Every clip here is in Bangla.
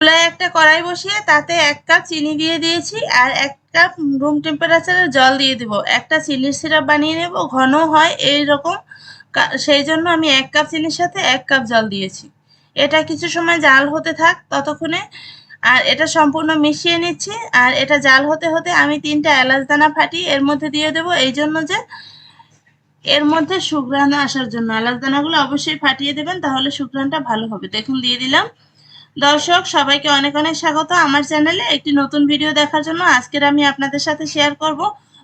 চুলায় একটা কড়াই বসিয়ে তাতে এক কাপ চিনি দিয়ে দিয়েছি আর এক কাপ রুম টেম্পারেচারের জল দিয়ে দিব। একটা চিনির সিরাপ বানিয়ে নেব, ঘন হয় এই রকম। সেই জন্য আমি এক কাপ চিনির সাথে এক কাপ জল দিয়েছি। এটা কিছু সময় জাল হতে থাক ততক্ষণে। আর এটা সম্পূর্ণ মিশিয়ে নিচ্ছি। আর এটা জাল হতে হতে আমি তিনটা এলাচ দানা ফাটি এর মধ্যে দিয়ে দেব। এই জন্য যে এর মধ্যে সুগ্রান আসার জন্য। এলাচ দানাগুলো অবশ্যই ফাটিয়ে দেবেন, তাহলে সুগ্রানটা ভালো হবে। দেখুন, দিয়ে দিলাম। দর্শক, সবাইকে অনেক অনেক স্বাগত। আমার চ্যানেলে একটি নতুন ভিডিও দেখার জন্য আজকের আমি আপনাদের সাথে শেয়ার করব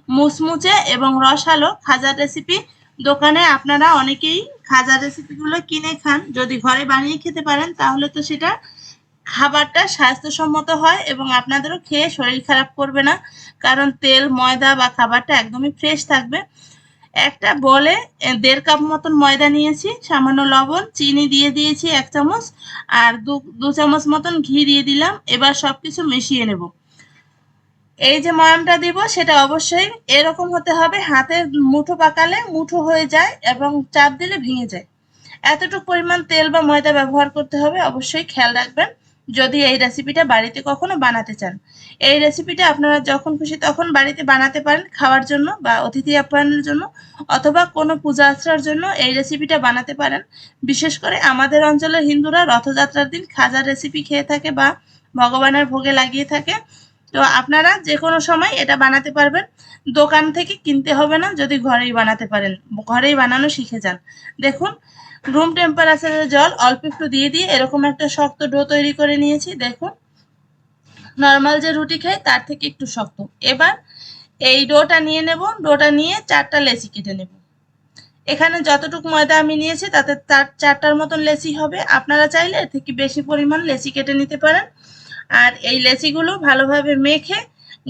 মুচমুচে এবং রসালো খাজার রেসিপি দোকানে আপনারা অনেকেই খাজার রেসিপিগুলো কিনে খান, যদি ঘরে বানিয়ে খেতে পারেন, তাহলে তো সেটা খাবারটা স্বাস্থ্যসম্মত হয় এবং আপনাদেরও খেয়ে শরীর খারাপ করবে না, কারণ তেল, ময়দা বা খাবারটা একদমই ফ্রেশ থাকবে। একটা বলে দেড় কাপ মতন ময়দা নিয়েছি, সামান্য লবণ, চিনি দিয়ে দিয়েছি এক চামচ, আর দু দু চামচ মতন ঘি দিয়ে দিলাম, এবার সব কিছু মিশিয়ে নেব। এই যে ময়ামটা দিব, সেটা অবশ্যই এরকম হতে হবে, হাতের মুঠো পাকালে মুঠো হয়ে যায় এবং চাপ দিলে ভেঙে যায়। এতটুকু পরিমাণ তেল বা ময়দা ব্যবহার করতে হবে, অবশ্যই খেয়াল রাখবেন। যদি এই রেসিপিটা বাড়িতে কখনো বানাতে চান। এই রেসিপিটা আপনারা যখন খুশি তখন বাড়িতে বানাতে পারেন খাওয়ার জন্য বা অতিথি আপ্যায়নের জন্য অথবা কোনো পূজা আশ্রার জন্য এই রেসিপিটা বানাতে পারেন। বিশেষ করে আমাদের অঞ্চলের হিন্দুরা রথযাত্রার দিন খাজার রেসিপি খেয়ে থাকে বা ভগবানের ভোগে লাগিয়ে থাকে। তো আপনারা যে কোনো সময় এটা বানাতে পারবেন। দোকান থেকে কিনতে হবে না, যদি ঘরেই বানাতে পারেন। ঘরেই বানানো শিখে যান। দেখুন রুম টেম্পারেচারের জল অল্প একটু দিয়ে দিয়ে এরকম একটা শক্ত ডো তৈরি করে নিয়েছি, দেখুন। নর্মাল যে রুটি খাই, তার থেকে একটু শক্ত। এবার এই ডোটা নিয়ে নেব ডোটা নিয়ে চারটা লেচি কেটে নেব। এখানে যতটুকু ময়দা আমি নিয়েছি, তাতে তার চারটার মতন লেচি হবে। আপনারা চাইলে এর থেকে বেশি পরিমাণ লেচি কেটে নিতে পারেন। আর এই লেচিগুলো ভালোভাবে মেখে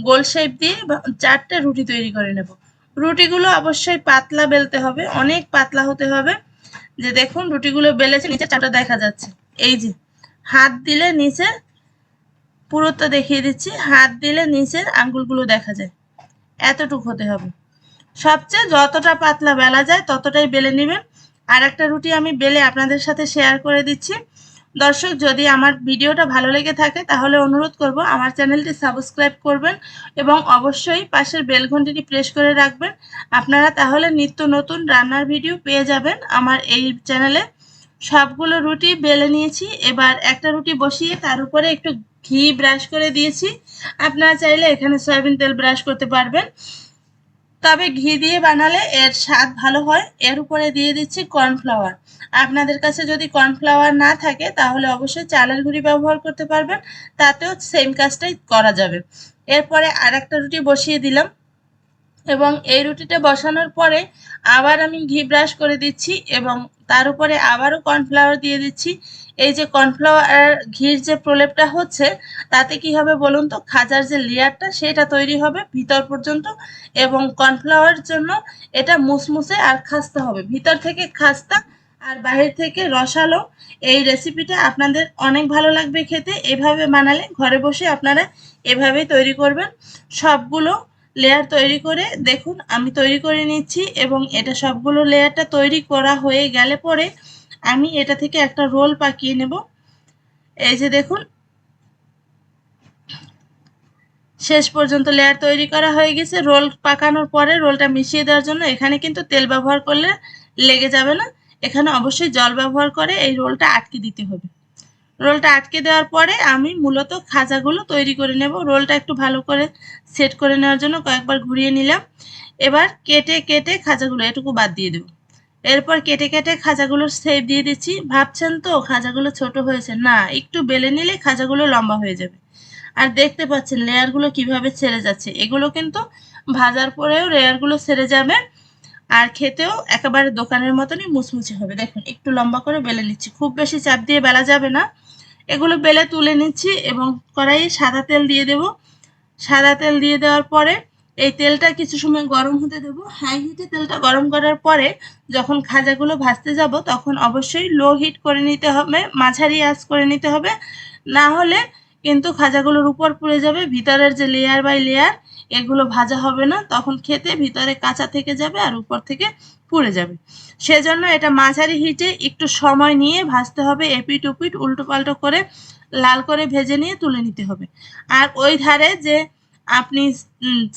গোল শেপ দিয়ে চারটে রুটি তৈরি করে নেব। রুটিগুলো অবশ্যই পাতলা বেলতে হবে, অনেক পাতলা হতে হবে। যে দেখুন রুটিগুলো বেলেছে নিচে চাটা দেখা যাচ্ছে। এই যে, হাত দিলে নিচে পুরোত্ব দেখিয়ে দিচ্ছি, হাত দিলে নিচের আঙ্গুলগুলো দেখা যায়। এতটুকু হতে হবে। সবচেয়ে যতটা পাতলা বেলা যায়, ততটাই বেলে নেবেন। আর একটা রুটি আমি বেলে আপনাদের সাথে শেয়ার করে দিচ্ছি। দর্শক, যদি আমার ভিডিওটা ভালো লেগে থাকে, তাহলে অনুরোধ করব আমার চ্যানেলটি সাবস্ক্রাইব করবেন এবং অবশ্যই পাশের বেল ঘন্টিটি প্রেস করে রাখবেন। আপনারা তাহলে নিত্য নতুন রান্নার ভিডিও পেয়ে যাবেন আমার এই চ্যানেলে। সবগুলো রুটি বেলে নিয়েছি, এবার একটা রুটি বসিয়ে তার উপরে একটু ঘি ব্রাশ করে দিয়েছি। আপনারা চাইলে এখানে সয়াবিন তেল ব্রাশ করতে পারবেন। তবে ঘি দিয়ে বানালে এর স্বাদ ভালো হয়। এর উপরে দিয়ে দিচ্ছি কর্নফ্লাওয়ার আপনাদের কাছে যদি কর্নফ্লাওয়ার না থাকে, তাহলে অবশ্যই চালের গুঁড়ি ব্যবহার করতে পারবেন। তাতেও সেম কাজটাই করা যাবে। এরপরে আর একটা রুটি বসিয়ে দিলাম। এবং এই রুটিটা বসানোর পরে আবার আমি ঘি ব্রাশ করে দিচ্ছি এবং তার উপরে আবারও কর্নফ্লাওয়ার দিয়ে দিচ্ছি। এই যে কর্নফ্লাওয়ার ঘির যে প্রলেপটা হচ্ছে, তাতে কি হবে বলুন তো? খাজার যে লেয়ারটা, সেটা তৈরি হবে ভিতর পর্যন্ত এবং কর্নফ্লাওয়ার জন্য এটা মুসমুসে আর খাস্তা হবে। ভিতর থেকে খাস্তা আর বাহির থেকে রসালো, এই রেসিপিটা আপনাদের অনেক ভালো লাগবে খেতে। এভাবে বানালে ঘরে বসে আপনারা এভাবেই তৈরি করবেন। সবগুলো লেয়ার তৈরি করে দেখুন, আমি তৈরি করে নিচ্ছি এবং এটা সবগুলো লেয়ারটা তৈরি করা হয়ে গেলে পরে আমি এটা থেকে একটা রোল পাকিয়ে নেব। এই যে দেখুন, শেষ পর্যন্ত লেয়ার তৈরি করা হয়ে গেছে। রোল পাকানোর পরে রোলটা মিশিয়ে দেওয়ার জন্য এখানে কিন্তু তেল ব্যবহার করলে লেগে যাবে না। এখানে অবশ্যই জল ব্যবহার করে এই রোলটা আটকে দিতে হবে। রোলটা আটকে দেওয়ার পরে আমি মূলত খাজাগুলো তৈরি করে নেব। রোলটা একটু ভালো করে সেট করে নেওয়ার জন্য কয়েকবার ঘুরিয়ে নিলাম। এবার কেটে কেটে খাজাগুলো এটুকু বাদ দিয়ে দেবো। এরপর কেটে কেটে খাজাগুলোর শেপ দিয়ে দিচ্ছি। ভাবছেন তো খাজাগুলো ছোট হয়েছে। না, একটু বেলে নিলে খাজাগুলো লম্বা হয়ে যাবে। আর দেখতে পাচ্ছেন লেয়ারগুলো কীভাবে ছেড়ে যাচ্ছে। এগুলো কিন্তু ভাজার পরেও লেয়ারগুলো ছেড়ে যাবে। আর খেতেও একেবারে দোকানের মতনই মুচমুচে হবে। দেখুন, একটু লম্বা করে বেলে নিচ্ছি। খুব বেশি চাপ দিয়ে বেলা যাবে না। এগুলো বেলে তুলে নিচ্ছি এবং কড়াইয়ে সাদা তেল দিয়ে দেব। সাদা তেল দিয়ে দেওয়ার পরে এই তেলটা কিছু সময় গরম হতে দেবো। হাই হিটে তেলটা গরম করার পরে যখন খাজাগুলো ভাজতে যাব তখন অবশ্যই লো হিট করে নিতে হবে, মাঝারি আঁচ করে নিতে হবে। না হলে কিন্তু খাজাগুলোর উপর পড়ে যাবে। ভিতরের যে লেয়ার বাই লেয়ার এগুলো ভাজা হবে না, তখন খেতে ভিতরে কাঁচা থেকে যাবে আর উপর থেকে পুড়ে যাবে। সেজন্য এটা মাঝারি হিটে একটু সময় নিয়ে ভাজতে হবে এপিট উপিট উল্টো পাল্টো করে লাল করে ভেজে নিয়ে তুলে নিতে হবে। আর ওই ধারে যে আপনি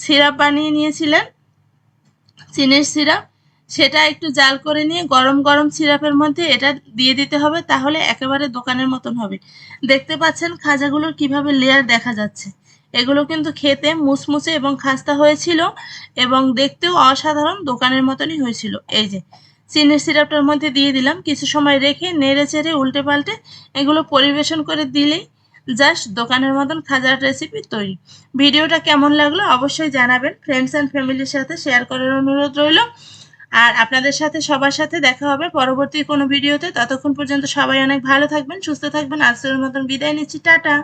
সিরাপ বানিয়ে নিয়েছিলেন, চিনের সিরাপ, সেটা একটু জাল করে নিয়ে গরম গরম সিরাপের মধ্যে এটা দিয়ে দিতে হবে, তাহলে একেবারে দোকানের মতন হবে। দেখতে পাচ্ছেন খাজাগুলোর কীভাবে লেয়ার দেখা যাচ্ছে। এগুলো কিন্তু খেতে মুসমুসে এবং খাস্তা হয়েছিল এবং দেখতেও অসাধারণ, দোকানের মতনই হয়েছিল। এই যে, চিনির সিরাপটার মধ্যে দিয়ে দিলাম। কিছু সময় রেখে নেড়ে চেড়ে উল্টে পাল্টে এগুলো পরিবেশন করে দিলেই জাস্ট দোকানের মতন খাজার রেসিপি তৈরি। ভিডিওটা কেমন লাগল অবশ্যই জানাবেন। ফ্রেন্ডস অ্যান্ড ফ্যামিলির সাথে শেয়ার করার অনুরোধ রইল। আর আপনাদের সাথে সবার সাথে দেখা হবে পরবর্তী কোনো ভিডিওতে। ততক্ষণ পর্যন্ত সবাই অনেক ভালো থাকবেন, সুস্থ থাকবেন। আজকের মতন বিদায় নিচ্ছি। টাটা!